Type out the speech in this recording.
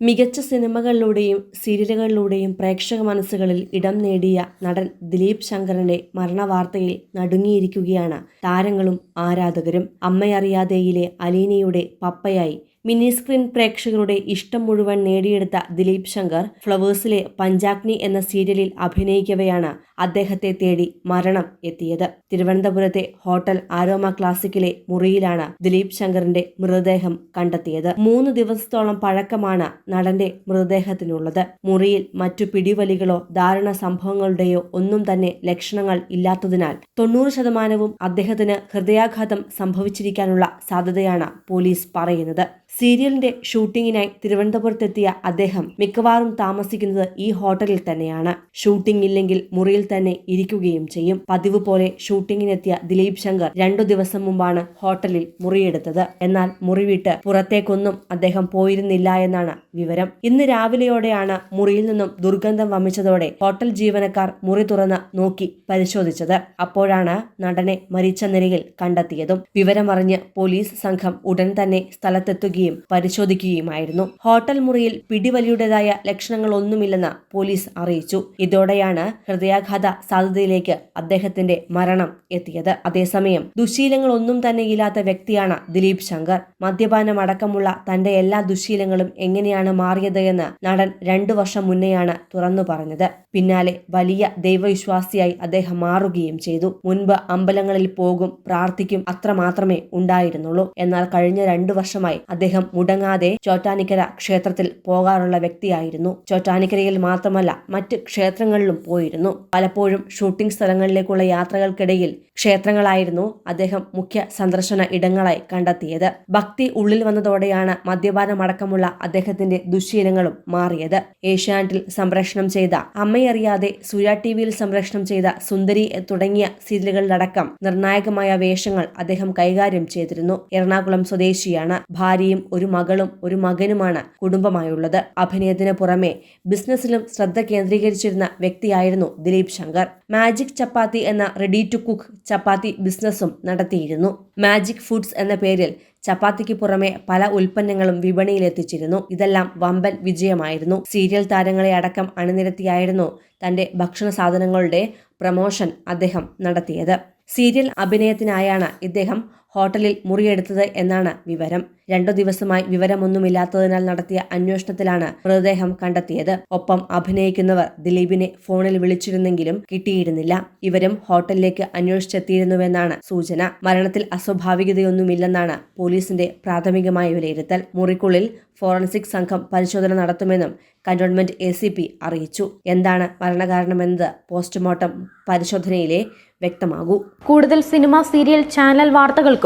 മികച്ച സിനിമകളിലൂടെയും സീരിയലുകളിലൂടെയും പ്രേക്ഷക മനസ്സുകളിൽ ഇടം നേടിയ നടൻ ദിലീപ് ശങ്കറിന്റെ മരണവാർത്തയിൽ നടുങ്ങിയിരിക്കുകയാണ് താരങ്ങളും ആരാധകരും. അമ്മയറിയാതെയിലെ അലീനയുടെ പപ്പയായി മിനി സ്ക്രീൻ പ്രേക്ഷകരുടെ ഇഷ്ടം മുഴുവൻ നേടിയെടുത്ത ദിലീപ് ശങ്കർ ഫ്ലവേഴ്സിലെ പഞ്ചാഗ്നി എന്ന സീരിയലിൽ അഭിനയിക്കവെയാണ് അദ്ദേഹത്തെ തേടി മരണം എത്തിയത്. തിരുവനന്തപുരത്തെ ഹോട്ടൽ ആരോമ ക്ലാസിക്കിലെ മുറിയിലാണ് ദിലീപ് ശങ്കറിന്റെ മൃതദേഹം കണ്ടെത്തിയത്. മൂന്ന് ദിവസത്തോളം പഴക്കമാണ് നടന്റെ മൃതദേഹത്തിനുള്ളത്. മുറിയിൽ മറ്റു പിടിവലികളോ ദാരുണ സംഭവങ്ങളുടെയോ ഒന്നും തന്നെ ലക്ഷണങ്ങൾ ഇല്ലാത്തതിനാൽ തൊണ്ണൂറ് ശതമാനവും അദ്ദേഹത്തിന് ഹൃദയാഘാതം സംഭവിച്ചിരിക്കാനുള്ള സാധ്യതയാണ് പോലീസ് പറയുന്നത്. സീരിയലിന്റെ ഷൂട്ടിങ്ങിനായി തിരുവനന്തപുരത്തെത്തിയ അദ്ദേഹം മിക്കവാറും താമസിക്കുന്നത് ഈ ഹോട്ടലിൽ തന്നെയാണ്. ഷൂട്ടിംഗ് ഇല്ലെങ്കിൽ മുറിയിൽ തന്നെ ഇരിക്കുകയും ചെയ്യും. പതിവ് പോലെ ഷൂട്ടിങ്ങിനെത്തിയ ദിലീപ് ശങ്കർ രണ്ടു ദിവസം മുമ്പാണ് ഹോട്ടലിൽ മുറിയെടുത്തത്. എന്നാൽ മുറി വിട്ട് പുറത്തേക്കൊന്നും അദ്ദേഹം പോയിരുന്നില്ല എന്നാണ് വിവരം. ഇന്ന് രാവിലെയോടെയാണ് മുറിയിൽ നിന്നും ദുർഗന്ധം വമിച്ചതോടെ ഹോട്ടൽ ജീവനക്കാർ മുറി തുറന്ന് നോക്കി പരിശോധിച്ചത്. അപ്പോഴാണ് നടനെ മരിച്ച നിലയിൽ കണ്ടെത്തിയതും വിവരമറിഞ്ഞ് പോലീസ് സംഘം ഉടൻ തന്നെ സ്ഥലത്തെത്തുകയും പരിശോധിക്കുകയുമായിരുന്നു. ഹോട്ടൽ മുറിയിൽ പിടിവലിയുടേതായ ലക്ഷണങ്ങളൊന്നുമില്ലെന്ന് പോലീസ് അറിയിച്ചു. ഇതോടെയാണ് ഹൃദയാഘാത സാധ്യതയിലേക്ക് അദ്ദേഹത്തിന്റെ മരണം എത്തിയത്. അതേസമയം ദുശീലങ്ങളൊന്നും തന്നെ ഇല്ലാത്ത വ്യക്തിയാണ് ദിലീപ് ശങ്കർ. മദ്യപാനം അടക്കമുള്ള തന്റെ എല്ലാ ദുശീലങ്ങളും എങ്ങനെയാണ് മാറിയത് എന്ന് നടൻ രണ്ടു വർഷം മുന്നെയാണ് തുറന്നു പറഞ്ഞത്. പിന്നാലെ വലിയ ദൈവവിശ്വാസിയായി അദ്ദേഹം മാറുകയും ചെയ്തു. മുൻപ് അമ്പലങ്ങളിൽ പോകും പ്രാർത്ഥിക്കും അത്രമാത്രമേ ഉണ്ടായിരുന്നുള്ളൂ. എന്നാൽ കഴിഞ്ഞ രണ്ടു വർഷമായി അദ്ദേഹം മുടങ്ങാതെ ചോറ്റാനിക്കര ക്ഷേത്രത്തിൽ പോകാറുള്ള വ്യക്തിയായിരുന്നു. ചോറ്റാനിക്കരയിൽ മാത്രമല്ല മറ്റ് ക്ഷേത്രങ്ങളിലും പോയിരുന്നു. പലപ്പോഴും ഷൂട്ടിംഗ് സ്ഥലങ്ങളിലേക്കുള്ള യാത്രകൾക്കിടയിൽ ക്ഷേത്രങ്ങളായിരുന്നു അദ്ദേഹം മുഖ്യ സന്ദർശന ഇടങ്ങളായി കണ്ടെത്തിയത്. ഭക്തി ഉള്ളിൽ വന്നതോടെയാണ് മദ്യപാനമടക്കമുള്ള അദ്ദേഹത്തിന്റെ ദുശ്ശീലങ്ങളും മാറിയത്. ഏഷ്യാനെറ്റിൽ സംപ്രേഷണം ചെയ്ത അമ്മയറിയാതെ സൂര്യ ടി വിയിൽ സംപ്രേഷണം ചെയ്ത സുന്ദരി തുടങ്ങിയ സീരിയലുകളിലടക്കം നിർണായകമായ വേഷങ്ങൾ അദ്ദേഹം കൈകാര്യം ചെയ്തിരുന്നു. എറണാകുളം സ്വദേശിയാണ്. ഭാര്യയും ഒരു മകളും ഒരു മകനുമാണ് കുടുംബമായുള്ളത്. അഭിനയത്തിന് പുറമെ ബിസിനസ്സിലും ശ്രദ്ധ കേന്ദ്രീകരിച്ചിരുന്ന വ്യക്തിയായിരുന്നു ദിലീപ് ശങ്കർ. മാജിക് ചപ്പാത്തി എന്ന റെഡി ടു കുക്ക് ചപ്പാത്തി ബിസിനസ്സും നടത്തിയിരുന്നു. മാജിക് ഫുഡ്സ് എന്ന പേരിൽ ചപ്പാത്തിക്ക് പുറമെ പല ഉൽപ്പന്നങ്ങളും വിപണിയിലെത്തിച്ചിരുന്നു. ഇതെല്ലാം വമ്പൻ വിജയമായിരുന്നു. സീരിയൽ താരങ്ങളെ അടക്കം അണിനിരത്തിയായിരുന്നു തന്റെ ഭക്ഷണ സാധനങ്ങളുടെ പ്രമോഷൻ അദ്ദേഹം നടത്തിയത്. സീരിയൽ അഭിനയത്തിനായാണ് ഇദ്ദേഹം ഹോട്ടലിൽ മുറിയെടുത്തത് എന്നാണ് വിവരം. രണ്ടു ദിവസമായി വിവരമൊന്നുമില്ലാത്തതിനാൽ നടത്തിയ അന്വേഷണത്തിലാണ് മൃതദേഹം കണ്ടെത്തിയത്. ഒപ്പം അഭിനയിക്കുന്നവർ ദിലീപിനെ ഫോണിൽ വിളിച്ചിരുന്നെങ്കിലും കിട്ടിയിരുന്നില്ല. ഇവരും ഹോട്ടലിലേക്ക് അന്വേഷിച്ചെത്തിയിരുന്നുവെന്നാണ് സൂചന. മരണത്തിൽ അസ്വാഭാവികതയൊന്നുമില്ലെന്നാണ് പോലീസിന്റെ പ്രാഥമികമായ വിലയിരുത്തൽ. മുറിക്കുള്ളിൽ ഫോറൻസിക് സംഘം പരിശോധന നടത്തുമെന്നും കന്റോൺമെന്റ് എ സി പി അറിയിച്ചു. എന്താണ് മരണകാരണമെന്നത് പോസ്റ്റ്മോർട്ടം പരിശോധനയിലെ വ്യക്തമാകൂ. കൂടുതൽ സിനിമ സീരിയൽ ചാനൽ വാർത്തകൾക്കും